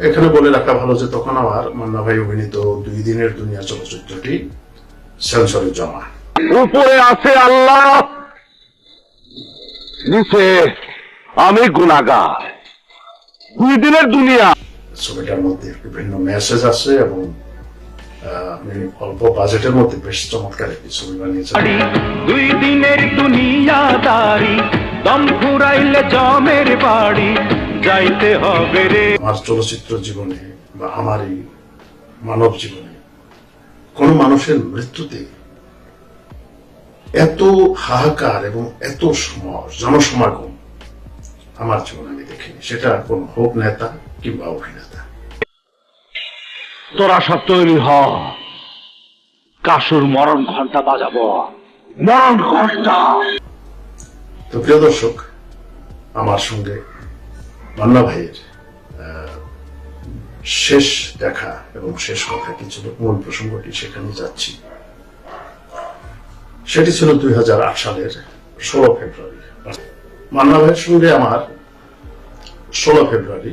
এখানে বলে রাখা ভালো যে তখন আমার মান্না ভাই অভিনীত দুই দিনের দুনিয়া চলচ্চিত্রটি সেন্সরে জমা। উপরে আছে আল্লাহ নিচে আমি গুণাগার দুই দিনের দুনিয়া। ছবিটার মধ্যে বিভিন্ন মেসেজ আছে এবং আহ, আমি অল্প বাজেটের মধ্যে বেশ চমৎকার একটি ছবি বানিয়েছেন দুই দিনের দুনিয়াদারি দম ফুরাইলে জমের বাড়ি। যাইতে হবে রে। আমার চলচ্চিত্র জীবনে বা আমারই মানব জীবনে কোন মানুষের মৃত্যুতে এত হাহাকার এবং এত জনসমাগম আমার জীবনে আমি দেখিনি। সেটা কোন হোক নেতা কিংবা অভিনেতা। তোরা সব তৈরি হ। কাসুর মরণ ঘণ্টা বাজাবো। মরণ ঘণ্টা তো প্রিয় দর্শক আমার সঙ্গে মান্না ভাইয়ের শেষ দেখা এবং শেষ কথা কি ছিল, মূল প্রসঙ্গটি সেখানে যাচ্ছি। সেটি ছিল দুই হাজার আট সালের ষোলো ফেব্রুয়ারি। মান্না ভাইয়ের সঙ্গে আমার ষোলো ফেব্রুয়ারি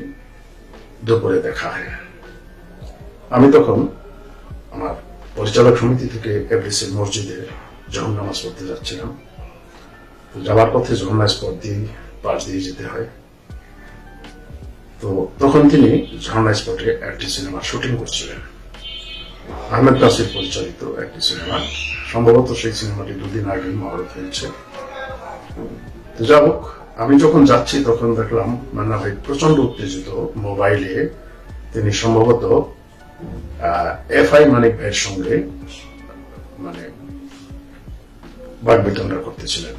দুপুরে দেখা হয়। আমি তখন আমার পরিচালক সমিতি থেকে এফডিসি মসজিদে যখন নামাজ পড়তে যাচ্ছিলাম। যাওয়ার পথে ঝর্ণা স্পট দিয়ে পাশ দিয়ে যেতে হয়। তো তখন তিনি ঝর্ণা স্পটে একটি সিনেমার শুটিং করছিলেন। আহমেদ নাসির পরিচালিত একটি সিনেমা। সম্ভবত সেই সিনেমাটি দুদিন আগে মহরত হয়েছে। যা হোক, আমি যখন যাচ্ছি তখন দেখলাম মান্না ভাই প্রচণ্ড উত্তেজিত। মোবাইলে তিনি সম্ভবত এফ আই মানিক ভাইয়ের সঙ্গে মানে বাগবিতণ্ডা করতেছিলেন।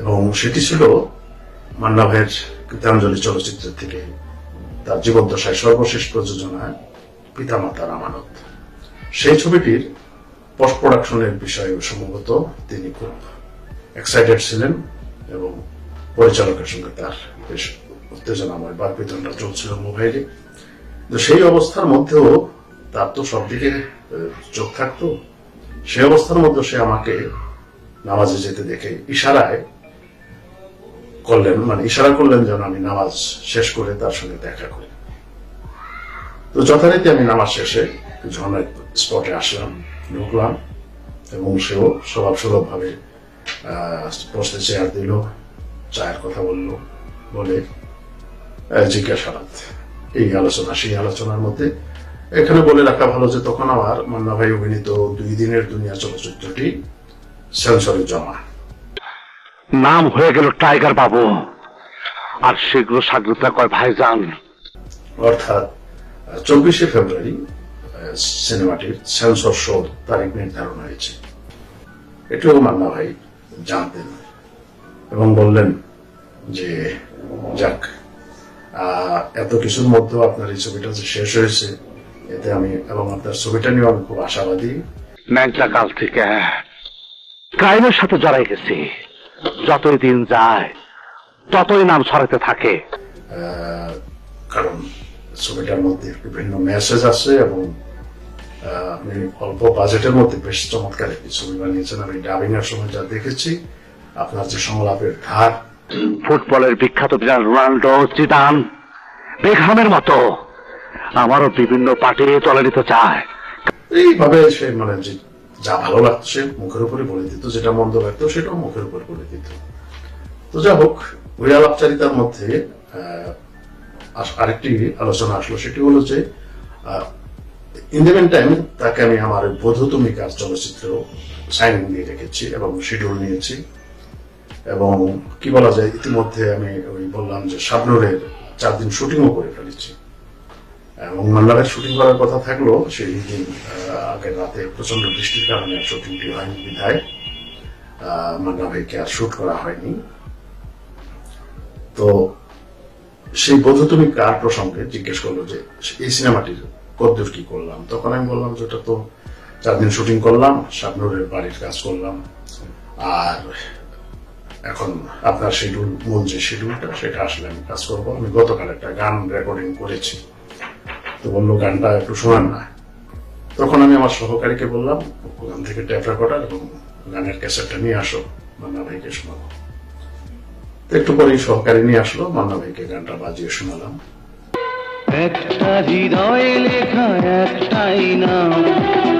এবং সেটি ছিল মান্না ভাইয়ের গীতাঞ্জলি চলচ্চিত্র থেকে তার জীবদ্দশায় সর্বশেষ প্রযোজনায় পিতামাতার আমানত সেই ছবিটির পোস্ট প্রোডাকশনের বিষয়ে সম্ভবত তিনি খুব এক্সাইটেড ছিলেন এবং পরিচালকের সঙ্গে তার বেশ উত্তেজনাময় বাকবিতণ্ডা চলছিল মোবাইলে তো সেই অবস্থার মধ্যেও তার তো সব দিকে চোখ থাকতো। সেই অবস্থার মধ্যে সে আমাকে নামাজে যেতে দেখে ইশারায় করলেন মানে ইশারা করলেন যেন আমি নামাজ শেষ করে তার সঙ্গে দেখা করি। তো যথারীতি আমি নামাজ শেষে ঝর্ণার স্পটে আসলাম, ঢুকলাম এবং সেও স্বভাব সুলভ ভাবে বসতে চেয়ার দিল, চায়ের কথা বলল, বলে জিজ্ঞাসাবাদ। এই আলোচনা, সেই আলোচনার মধ্যে এখানে বলে রাখা ভালো যে তখন আমার মান্না ভাই অভিনীত দুই দিনের দুনিয়া চলচ্চিত্রটি সেন্সরে জমা। নাম হয়ে গেল টাইগার বাবু। আর শীঘ্র সাগ্রতা কয় ভাইজান। অর্থাৎ চব্বিশে ফেব্রুয়ারি সিনেমাটির সেন্সর শোর তারিখ নির্ধারণ হয়েছে। এটিও মান্না ভাই জানতেন এবং বললেন যে যাক এত কিছুর মধ্যেও আপনার এই ছবিটা যে শেষ হয়েছে এতে আমি এবং আপনার ছবিটা নিয়ে আমি খুব আশাবাদী। ন্যাংটা কাল থেকে ক্রাইমের সাথে জড়াই গেছি। যতই দিন যায় ততই নাম ছড়াতে থাকে। কারণ ছবিটার মধ্যে বিভিন্ন মেসেজ আছে এবং আপনি অল্প বাজেটের মধ্যে বেশ চমৎকার একটি ছবি বানিয়েছেন। আমি ডাবিং এর সময় যা দেখেছি আপনার যে সংলাপের ধার ফুটবলের বিখ্যাত বিরাট রোনাল্ডো জিদান বেগহামের মতো আমারও বিভিন্ন পার্টি চলে নিতে চায়। এইভাবে সে মানে যে ভালো লাগছে মুখের উপরে বলে দিত, যেটা মন্দ লাগতো সেটাও মুখের উপর বলে দিত। তো যা হোক ওই আলাপচারিতার মধ্যে আরেকটি আলোচনা আসলো, সেটি হলো যে ইন দ্য টাইম তাকে আমি আমার বধূ তুমি কাজ চলচ্চিত্র সাইনিং দিয়ে রেখেছি এবং শিডিউল নিয়েছি। এবং কি বলা যায়, ইতিমধ্যে আমি ওই বললাম যে শাবনুরের চার দিন শুটিংও করে ফেলেছি। এবং মান্নারের শুটিং করার কথা থাকল সেই দিন আগের রাতে প্রচণ্ড বৃষ্টির কারণে শুটিংটি হয়নি বিধায় মান্না ভাইকে আর শুট করা হয়নি। তো সেই বোধ তুমি কার প্রসঙ্গে জিজ্ঞেস করল যে, এই সিনেমাটির কদ্দূর কি করলাম? তখন আমি বললাম যে, ওটা তো চার দিন শুটিং করলাম, শাবনুরের বাড়ির কাজ করলাম। আর এখন আপনার শিডিউল মূল যে শিডিউলটা সেটা আসলে আমি কাজ করব। আমি গতকাল একটা গান রেকর্ডিং করেছি। তো বলল গানটা একটু শোনান না। তখন আমি আমার সহকারীকে বললাম ওখান থেকে ট্যাপ রেকর্ডার এবং গানের ক্যাসেটটা নিয়ে আসো মান্না ভাইকে শোনাবো। একটু পরেই সহকারী নিয়ে আসলো মান্না ভাইকে গানটা বাজিয়ে শোনালাম। একটা হৃদয়ে লেখা একটাই নাম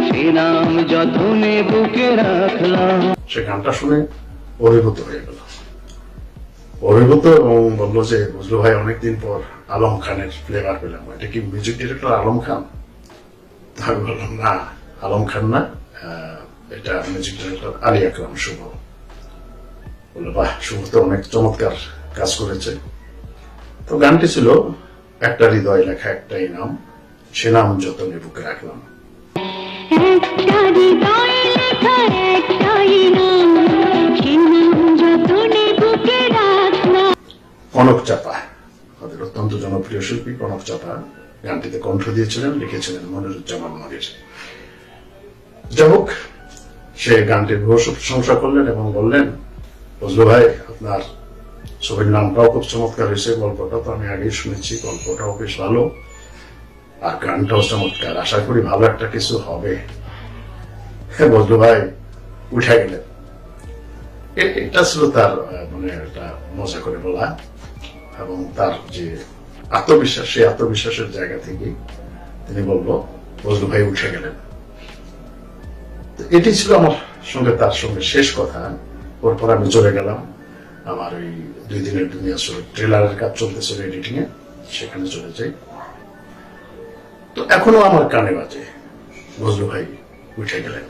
সে নাম যতনে বুকে রাখলাম। সে গানটা শুনে অভিভূত হয়ে গেল অভিভূত এবং বলল যে, বুঝলো ভাই, অনেকদিন পর আলম খানের ফ্লেভার পেলাম এটা কি মিউজিক ডিরেক্টর আলম খান? আমি বললাম, না, আলম খান না এটা মিউজিক ডিরেক্টর আলী আকরাম, শুভ। বলল, বাহ, শুভ তো অনেক চমৎকার কাজ করেছে। তো গানটি ছিল একটা হৃদয় লেখা, একটাই নাম, সে নাম যতনে বুকে রাখলাম। একটাই কনক চাপা আমাদের অত্যন্ত জনপ্রিয় শিল্পী কনক চাপা গানটিতে কণ্ঠ দিয়েছিলেন, লিখেছিলেন মনিরুজ্জামান মনির। যাই হোক, সে গানটির ঘোষ প্রশংসা করলেন এবং বললেন ফজলু ভাই, আপনার ছবির নামটাও খুব চমৎকার হয়েছে, গল্পটা তো আমি আগেই শুনেছি, গল্পটাও বেশ ভালো। আর গানটাও চমৎকার, আশা করি ভালো একটা কিছু হবে। হ্যাঁ বজলু ভাই, উঠে গেলেন। এটা ছিল তার মানে একটা মজা করে বলা। এবং তার যে আত্মবিশ্বাস, সেই আত্মবিশ্বাসের জায়গা থেকে তিনি বলব বজলু ভাই উঠে গেলেন। এটি ছিল আমার সঙ্গে, তার সঙ্গে শেষ কথা। পরপর আমি চলে গেলাম। আমার ওই দুই দিনের দুনিয়া ছবি ট্রেলারের কাজ চলতেছিল এডিটিং এ সেখানে চলে যাই। তো এখনও আমার কানে বাজে বজলু ভাই উঠে গেলেন।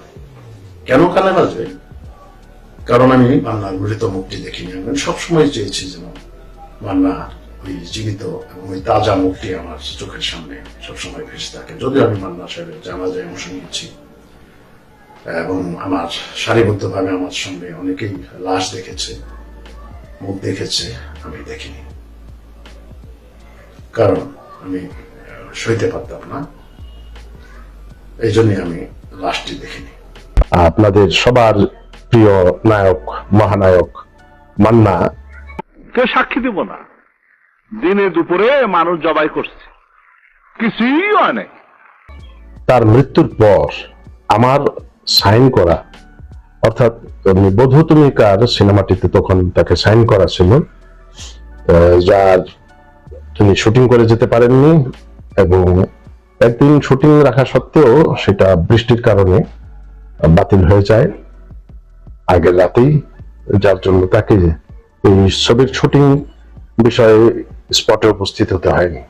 কেন কানে বাজে? কারণ আমি মান্নার মৃত মুক্তি দেখিনি। আমি সবসময় চেয়েছি যেন মান্না ওই জীবিত এবং ওই তাজা মুক্তি আমার চোখের সামনে সবসময় ভেসে থাকে। যদিও আমি মান্না সাহেবের জানাজায় অংশ নিয়েছি এবং আমার সারিবদ্ধভাবে আমার সঙ্গে অনেকেই লাশ দেখেছে, মুখ দেখেছে, আমি দেখিনি। কারণ আমি সইতে পারতাম না, এই জন্যই আমি লাশটি দেখিনি। আপনাদের সবার প্রিয় নায়ক, মহানায়ক মান্না কে সাক্ষী দিব না? দিনে দুপুরে মানুষ জবাই করছে। কিছুই হয় নাই। তার মৃত্যুর পর আমার সাইন করা, অর্থাৎ এমনি তুমি কার সিনেমাটিতে তখন তাকে সাইন করা ছিল যার তিনি শুটিং করে যেতে পারেননি এবং একদিন শুটিং রাখা সত্ত্বেও সেটা বৃষ্টির কারণে বাতিল হয়ে যায়। আগের রাতেই যার জন্য তাকে এই ছবির শুটিং বিষয়ে স্পটে উপস্থিত হতে হয়নি।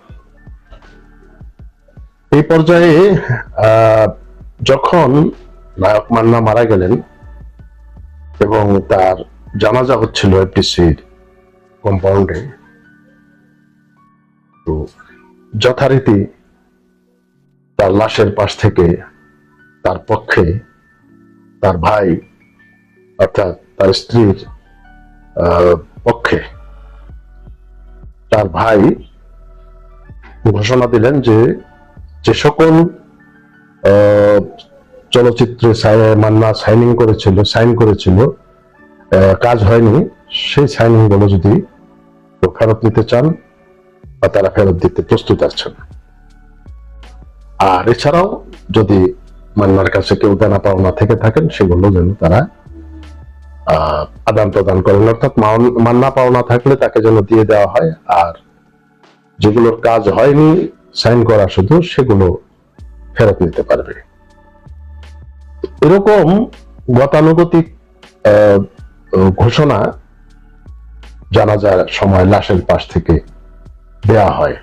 এই পর্যায়ে যখন নায়ক মান্না মারা গেলেন এবং তার জানাজা হচ্ছিল এফডিসির কম্পাউন্ডে, তো যথারীতি তার লাশের পাশ থেকে তার পক্ষে তার ভাই অর্থাৎ তার স্ত্রীর পক্ষে তার ভাই ঘোষণা দিলেন যে যে সকল চলচ্চিত্রে মান্না সাইনিং করেছিল, সাইন করেছিল কাজ হয়নি, সেই সাইনিংগুলো যদি ফেরত নিতে চান বা তারা ফেরত দিতে প্রস্তুত আছেন। আর এছাড়াও যদি মান্নার কাছে কেউ দেনা পাওনা থেকে থাকেন, সেগুলো যেন তারা আদান প্রদান করেন। অর্থাৎ মান্না পাওনা থাকলে তাকে যেন দিয়ে দেওয়া হয়, আর যেগুলোর কাজ হয়নি, সাইন করা শুধু সেগুলো ফেরত নিতে পারবে। এরকম গতানুগতিক ঘোষণা জানাজার সময় লাশের পাশ থেকে দেয়া হয়।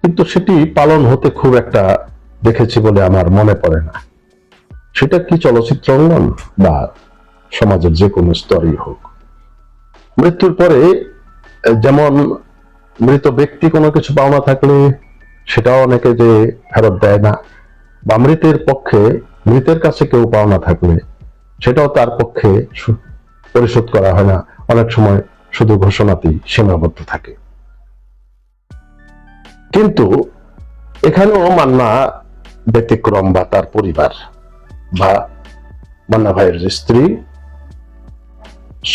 কিন্তু সেটি পালন হতে খুব একটা দেখেছি বলে আমার মনে পড়ে না। সেটা কি চলচ্চিত্র অঙ্গন বা সমাজের যে কোনো স্তরই হোক। মৃত্যুর পরে, যেমন মৃত ব্যক্তি কোনো কিছু পাওনা থাকলে সেটাও অনেকে যে ফেরত দেয় না, বা মৃতের পক্ষে মৃতের কাছে কেউ পাওনা থাকলে সেটাও তার পক্ষে পরিশোধ করা হয় না। অনেক সময় শুধু ঘোষণাতেই সীমাবদ্ধ থাকে। কিন্তু এখানেও মান্না ব্যতিক্রম বা তার পরিবার বা মান্না ভাইয়ের স্ত্রী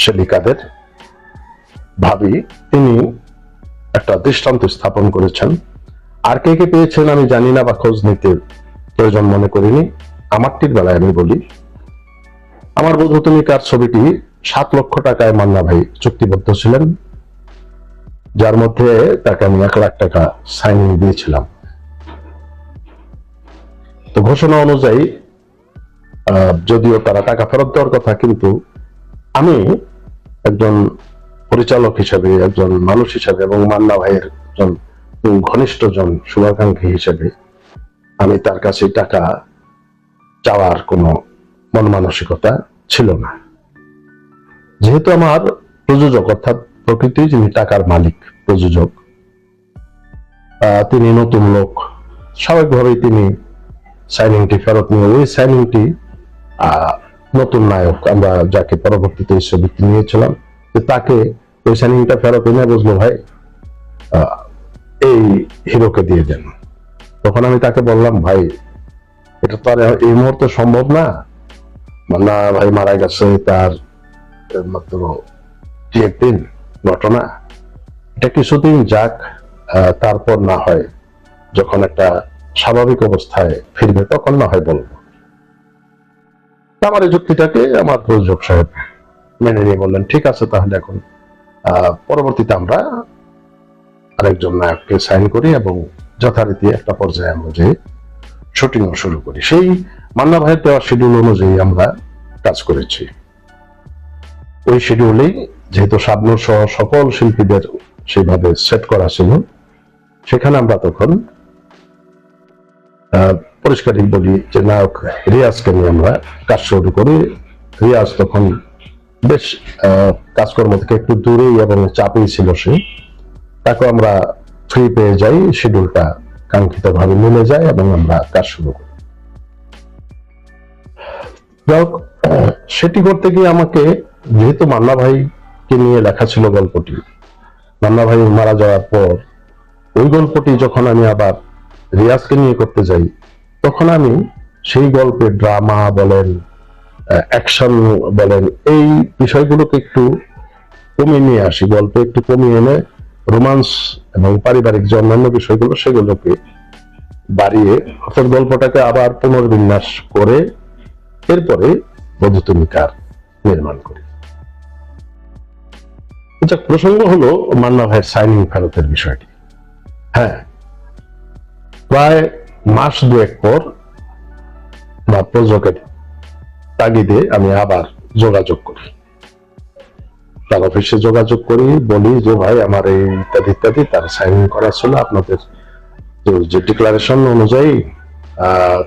সেবিকাদের ভাবি, তিনি একটা দৃষ্টান্ত স্থাপন করেছেন। আর কে কে পেয়েছেন আমি জানি না বা খোঁজ নিতে প্রয়োজন মনে করিনি। আমারটির বেলায় আমি বলি, আমার বোধ তুমি কার ছবিটি সাত লক্ষ টাকায় মান্না ভাই চুক্তিবদ্ধ ছিলেন, যার মধ্যে তাকে আমি এক লাখ টাকা সাইনিং দিয়েছিলাম। তো ঘোষণা অনুযায়ী যদিও তারা টাকা ফেরত দেওয়ার কথা, কিন্তু আমি একজন পরিচালক হিসেবে, একজন মানুষ হিসেবে এবং মান্না ভাইয়ের একজন ঘনিষ্ঠ জন শুভাকাঙ্ক্ষী হিসেবে আমি তার কাছে টাকা চাওয়ার কোনো মন মানসিকতা ছিল না। যেহেতু আমার প্রযোজক, অর্থাৎ প্রকৃতি যিনি টাকার মালিক, প্রযোজক তিনি নতুন লোক, স্বাভাবিকভাবেই তিনি সাইনিংটি ফেরত নিয়ে ওই সাইনিংটি নতুন নায়ক আমরা যাকে পরবর্তীতে ছবিটি নিয়েছিলাম তাকে ওই সাইনিংটা ফেরত এনে বুঝলো ভাই এই হিরোকে দিয়ে দেন। তখন আমি তাকে বললাম, ভাই, এটা তো আর এই মুহূর্তে সম্ভব না। না, ভাই, মারা গেছে তার মাত্র দু একদিন ঘটনা। এটা কিছুদিন যাক তারপর না হয়, যখন একটা স্বাভাবিক অবস্থায় ফিরবে, তখন না হয় বলব। আমার এই যুক্তিটাকে আমার প্রযোজক সাহেব মেনে নিয়ে বললেন, ঠিক আছে তাহলে এখন পরবর্তীতে আমরা আরেকজন নায়ককে সাইন করি এবং যথারীতি একটা পর্যায়ে আমরা যে শুটিংও শুরু করি। সেই মান্না ভাইয়ের দেওয়া শিডিউল অনুযায়ী আমরা কাজ করেছি। ওই শিডিউলেই যেহেতু শাবনুর সহ সকল শিল্পীদের সেইভাবে সেট করা ছিল, সেখানে আমরা তখন পরিষ্কারই বলি যে নায়ক রিয়াজকে নিয়ে আমরা কাজ শুরু করি। রিয়াজ তখন বেশ কাজকর্ম থেকে একটু দূরেই এবং চাপেই ছিল সে। তাকে আমরা ফ্রি পেয়ে যাই শিডিউলটা কাঙ্ক্ষিত ভাবে মিলে যায় এবং আমরা কাজ শুরু করি। সেটি করতে গিয়ে আমাকে, যেহেতু মান্না ভাইকে নিয়ে লেখা ছিল গল্পটি, মান্না ভাই মারা যাওয়ার পর ওই গল্পটি যখন আমি আবার রিয়াজকে নিয়ে করতে যাই তখন আমি সেই গল্পের ড্রামা বলেন অ্যাকশন বলেন, এই বিষয়গুলোকে একটু কমিয়ে নিয়ে আসি। গল্প একটু কমিয়ে এনে রোমান্স এবং পারিবারিক যে অন্যান্য বিষয়গুলো সেগুলোকে বাড়িয়ে অর্থাৎ গল্পটাকে আবার পুনর্বিন্যাস করে এরপরে বধুতুমিকার নির্মাণ করি। আচ্ছা প্রসঙ্গ হলো মান্না ভাইয়ের সাইনিং ফেরতের বিষয়টি। হ্যাঁ প্রায় মাস দুয়েক পর বা প্রযোজকের তাগিদে আমি আবার যোগাযোগ করি। তার অফিসে যোগাযোগ করি বলি যে ভাই আমার এই ইত্যাদি ইত্যাদি তার সাইন করা ছিল আপনাদের। তো যে ডিক্লারেশন অনুযায়ী আহ,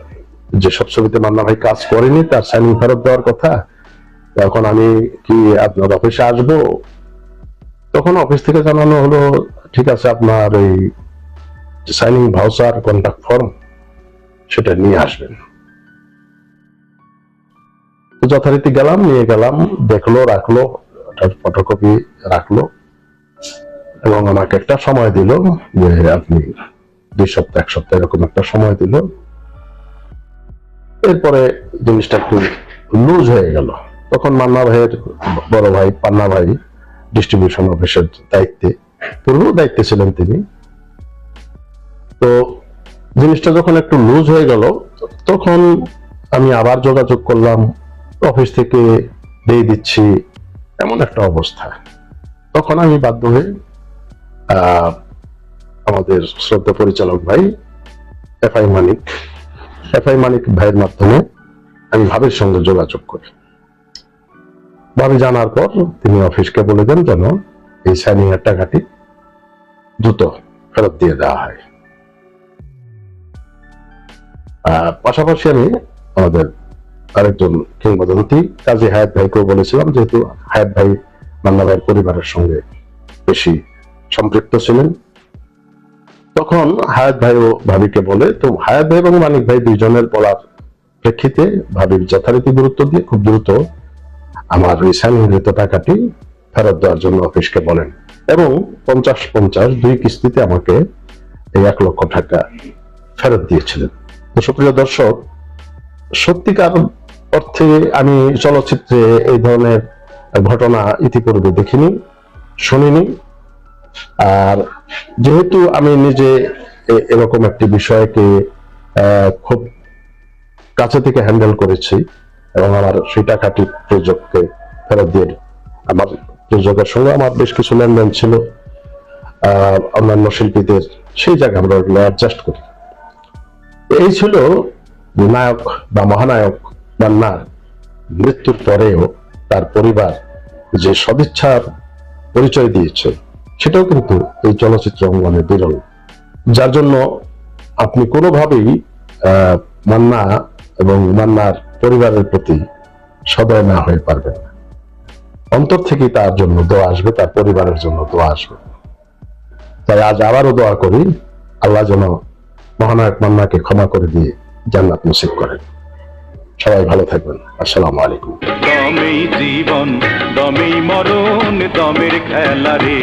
যে সব ছবিতে মান্না ভাই কাজ করেনি তার সাইনিং ফেরত দেওয়ার কথা এখন আমি কি আপনার অফিসে আসব? তখন অফিস থেকে জানানো হলো ঠিক আছে আপনার এই সাইনিং ভাউচার কন্ট্যাক্ট ফর্ম সেটা নিয়ে আসবেন। যথারীতি গেলাম, নিয়ে গেলাম, দেখল, রাখল ফটোকপি রাখল এবং আমাকে একটা সময় দিল যে আপনি দুই সপ্তাহ, এক সপ্তাহ এরকম একটা সময় দিল। এরপরে জিনিসটা একটু লুজ হয়ে গেল। তখন মান্না ভাইয়ের বড় ভাই, পান্না ভাই ডিস্ট্রিবিউশন অফিসের দায়িত্বে, পূর্ব দায়িত্বে ছিলেন তিনি। তো জিনিসটা যখন একটু লুজ হয়ে গেল, তখন আমি আবার যোগাযোগ করলাম অফিস থেকে দিয়ে দিচ্ছি এমন একটা অবস্থা। তখন আমি বাধ্য হয়ে আমাদের শ্রদ্ধা পরিচালক ভাই এফআই মানিক এফআই মানিক ভাইয়ের মাধ্যমে আমি ভাবির সঙ্গে যোগাযোগ করি। ভাবি জানার পর তিনি অফিসকে বলে দেন যেন এই সাইনিং এর টাকাটি দ্রুত ফেরত দিয়ে দেওয়া হয়। পাশাপাশি আমি আমাদের আরেকজন কিংবদন্তি কাজী হায়াত ভাইকেও বলেছিলাম, যেহেতু হায়াত ভাই, মান্না ভাইয়ের পরিবারের সঙ্গে বেশি সম্পৃক্ত ছিলেন। তখন হায়াত ভাইও ভাবিকে বলে, তো হায়াত ভাই এবং মানিক ভাই দুইজনের বলার প্রেক্ষিতে ভাবির যথারীতি গুরুত্ব দিয়ে খুব দ্রুত আমার ওই সাইনকৃত টাকাটি ফেরত দেওয়ার জন্য অফিসকে বলেন এবং পঞ্চাশ পঞ্চাশ দুই কিস্তিতে আমাকে এই এক লক্ষ টাকা ফেরত দিয়েছিলেন। তো সুপ্রিয় দর্শক, সত্যিকার অর্থে আমি চলচ্চিত্রে এই ধরনের ঘটনা ইতিপূর্বে দেখিনি, শুনিনি। আর যেহেতু আমি নিজে এরকম একটি বিষয়কে খুব কাছে থেকে হ্যান্ডেল করেছি এবং আমার সেই টাকাটি প্রযোজককে ফেরত দিয়ে, আমার প্রযোজকের সঙ্গে আমার বেশ কিছু লেনদেন ছিল। অন্যান্য শিল্পীদের সেই জায়গায় আমরা অ্যাডজাস্ট করি। এই ছিল নায়ক বা মহানায়ক মান্নার মৃত্যুর পরেও তার পরিবার যে সদিচ্ছার পরিচয় দিয়েছে, সেটাও কিন্তু এই চলচ্চিত্র অঙ্গনে বিরল। যার জন্য আপনি কোনোভাবেই মান্না এবং মান্নার পরিবারের প্রতি সদয় না হয়ে পারবেন না। অন্তর থেকে তার জন্য দোয়া আসবে, তার পরিবারের জন্য দোয়া আসবে। তাই আজ আবারও দোয়া করি, আল্লাহ যেন মহানায়ক মান্নাকে ক্ষমা করে দিয়ে জান্নাত নসিব করেন। সবাই ভালো থাকবেন। আসসালামু আলাইকুম। দমেই জীবন দমেই মরণ, দমের খেলা রে